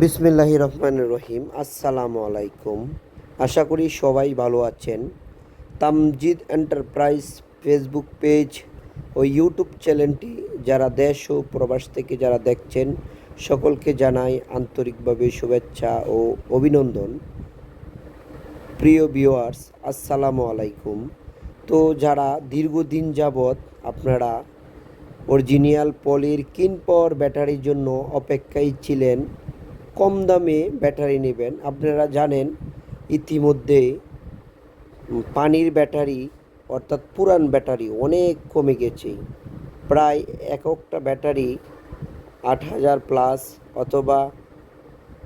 বিসমিল্লাহি রহমান রহিম। আসসালামু আলাইকুম। আশা করি সবাই ভালো আছেন। তামজিদ এন্টারপ্রাইজ ফেসবুক পেজ ও ইউটিউব চ্যানেলটি যারা দেশ ও প্রবাস থেকে যারা দেখছেন, সকলকে জানাই আন্তরিকভাবে শুভেচ্ছা ও অভিনন্দন। প্রিয় ভিউয়ার্স, আসসালামু আলাইকুম। তো যারা দীর্ঘদিন যাবৎ আপনারা অরিজিনাল পলির কিনপর ব্যাটারির জন্য অপেক্ষায় ছিলেন কম দামে ব্যাটারি নেবেন। আপনারা জানেন, ইতিমধ্যে পানির ব্যাটারি, অর্থাৎ পুরান ব্যাটারি অনেক কমে গেছে। প্রায় এককটা ব্যাটারি আট হাজার প্লাস অথবা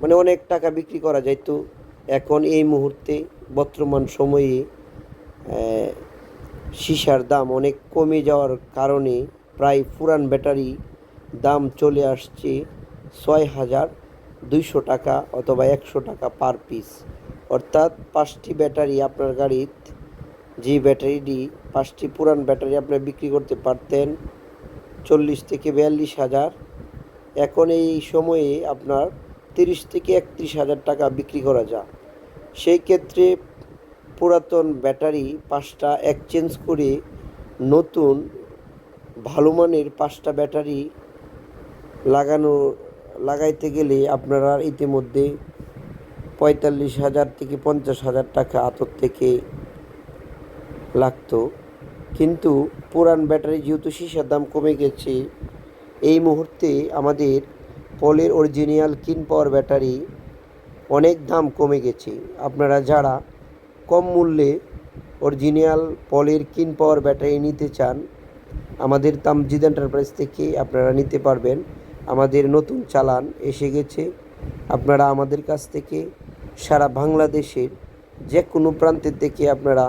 মানে অনেক টাকা বিক্রি করা যায়। তো এখন এই মুহূর্তে বর্তমান সময়ে সীসার দাম অনেক কমে যাওয়ার কারণে প্রায় পুরান ব্যাটারি দাম চলে আসছে ছয় হাজার দুইশো টাকা অথবা একশো টাকা পার পিস অর্থাৎ পাঁচটি ব্যাটারি আপনার গাড়ির, যে ব্যাটারিটি, পাঁচটি পুরান ব্যাটারি আপনি বিক্রি করতে পারতেন চল্লিশ থেকে বিয়াল্লিশ হাজার। এখন এই সময়ে আপনার তিরিশ থেকে একত্রিশ হাজার টাকা বিক্রি করা যায়। সেই ক্ষেত্রে পুরাতন ব্যাটারি পাঁচটা এক্সচেঞ্জ করে নতুন ভালো মানের পাঁচটা ব্যাটারি লাগানো লাগাইতে গেলে আপনারা ইতিমধ্যে পঁয়তাল্লিশ হাজার থেকে পঞ্চাশ হাজার টাকা আতর থেকে লাগতো। কিন্তু পুরান ব্যাটারি যেহেতু সীসার দাম কমে গেছে, এই মুহূর্তে আমাদের পলের অরিজিনাল কিন পাওয়ার ব্যাটারি অনেক দাম কমে গেছে। আপনারা যারা কম মূল্যে অরিজিনাল পলের কিন পাওয়ার ব্যাটারি নিতে চান, আমাদের তামজিদ এন্টারপ্রাইজ থেকে আপনারা নিতে পারবেন। আমাদের নতুন চালান এসে গেছে। আপনারা আমাদের কাছ থেকে সারা বাংলাদেশের যে কোনো প্রান্তের থেকে আপনারা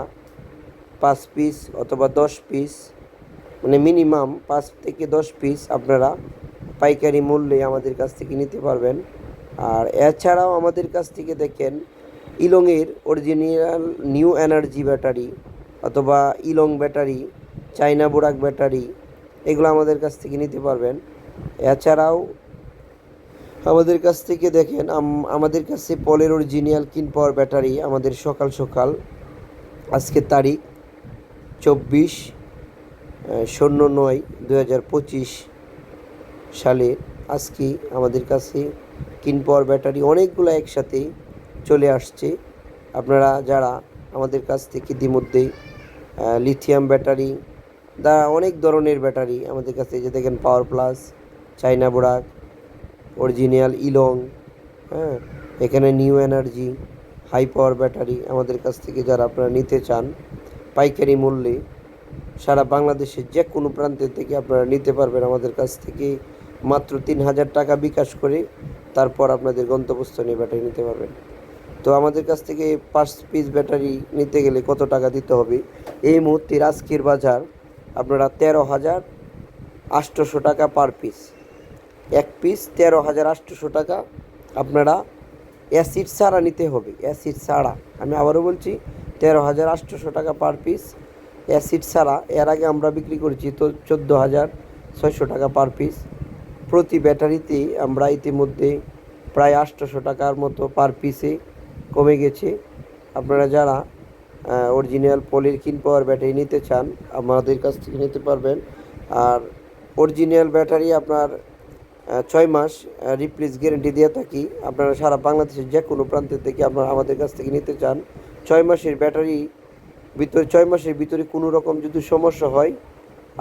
পাঁচ পিস অথবা দশ পিস মানে মিনিমাম পাঁচ থেকে দশ পিস আপনারা পাইকারি মূল্যে আমাদের কাছ থেকে নিতে পারবেন। আর এছাড়াও আমাদের কাছ থেকে দেখেন ইলংয়ের অরিজিনাল নিউ এনার্জি ব্যাটারি অথবা ইলং ব্যাটারি চাইনা বোরাক ব্যাটারি এগুলো আমাদের কাছ থেকে নিতে পারবেন। এছাড়াও আমাদের কাছ থেকে দেখেন আমাদের কাছে পলের অরিজিনাল কিন পাওয়ার ব্যাটারি আমাদের সকাল সকাল, আজকে তারিখ চব্বিশ শূন্য নয় দু হাজার পঁচিশ সালে আজকে আমাদের কাছে কিন পাওয়ার ব্যাটারি অনেকগুলো একসাথে চলে আসছে। আপনারা যারা আমাদের কাছ থেকে ইতিমধ্যে লিথিয়াম ব্যাটারি দা অনেক ধরনের ব্যাটারি আমাদের কাছে যে দেখেন পাওয়ার প্লাস চাইনা বোরাক, অরিজিনাল ইলং হ্যাঁ এখানে new energy high power battery আমাদের কাছ থেকে যারা আপনারা নিতে চান, পাইকারি মূল্যে সারা বাংলাদেশের যে কোনো প্রান্তের থেকে আপনারা নিতে পারবেন আমাদের কাছ থেকে মাত্র তিন হাজার টাকা বিকাশ করে তারপর আপনাদের গন্তব্যস্থলে ব্যাটারি নিতে পারবেন। তো আমাদের কাছ থেকে পাঁচ পিস ব্যাটারি নিতে গেলে কত টাকা দিতে হবে? এই মুহূর্তে আজকের বাজার আপনারা তেরো হাজার আটশোশো টাকা পার পিস। এক পিস তেরো হাজার আটশোশো টাকা আপনারা অ্যাসিড ছাড়া নিতে হবে অ্যাসিড ছাড়া। আমি আবারও বলছি, তেরো হাজার আটশোশো টাকা পার পিস অ্যাসিড ছাড়া। এর আগে আমরা বিক্রি করেছি তো চোদ্দ হাজার ছয়শো টাকা পার পিস প্রতি ব্যাটারিতে আমরা ইতিমধ্যে প্রায় আটশোশো টাকার মতো পার পিসে কমে গেছে। আপনারা যারা অরিজিনাল পলির কিন পাওয়ার ব্যাটারি নিতে চান, আমাদের কাছ থেকে নিতে পারবেন। আর অরিজিনাল ব্যাটারি আপনার ছয় মাস রিপ্লেস গ্যারেন্টি দিয়ে থাকি। আপনারা সারা বাংলাদেশের যে কোনো প্রান্ত থেকে আপনারা আমাদের কাছ থেকে নিতে চান। ছয় মাসের ব্যাটারি ভিতরে ছয় মাসের ভিতরে কোনো রকম যদি সমস্যা হয়,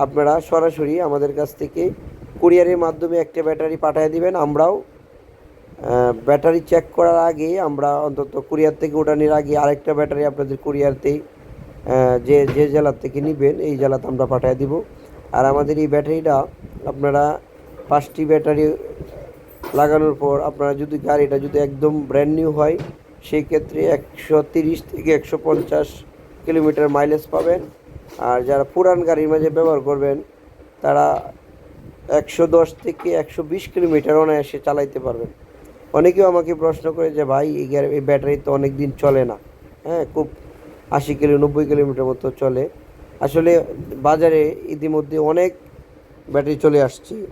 আপনারা সরাসরি আমাদের কাছ থেকে কুরিয়ারের মাধ্যমে একটা ব্যাটারি পাঠিয়ে দিবেন। আমরাও ব্যাটারি চেক করার আগে আমরা অন্তত কুরিয়ার থেকে ওঠানোর আগে আরেকটা ব্যাটারি আপনাদের কুরিয়ারতে যে যে জেলার থেকে নেবেন, এই জেলাতে আমরা পাঠিয়ে দিব। আর আমাদের এই ব্যাটারিটা আপনারা পাঁচটি ব্যাটারি লাগানোর পর আপনারা যদি গাড়িটা যদি একদম ব্র্যান্ড নিউ হয় সেই ক্ষেত্রে একশো তিরিশ থেকে একশো পঞ্চাশ কিলোমিটার মাইলেজ পাবেন। আর যারা পুরান গাড়ির মাঝে ব্যবহার করবেন, তারা একশো দশ থেকে একশো বিশ কিলোমিটার অনায়াসে চালাইতে পারবেন। অনেকেও আমাকে প্রশ্ন করে যে, ভাই, এই গ্যার- এই ব্যাটারি তো অনেক দিন চলে না। হ্যাঁ খুব আশি কিলো, নব্বই কিলোমিটার মতো চলে। আসলে বাজারে ইতিমধ্যে অনেক ব্যাটারি চলে আসছে।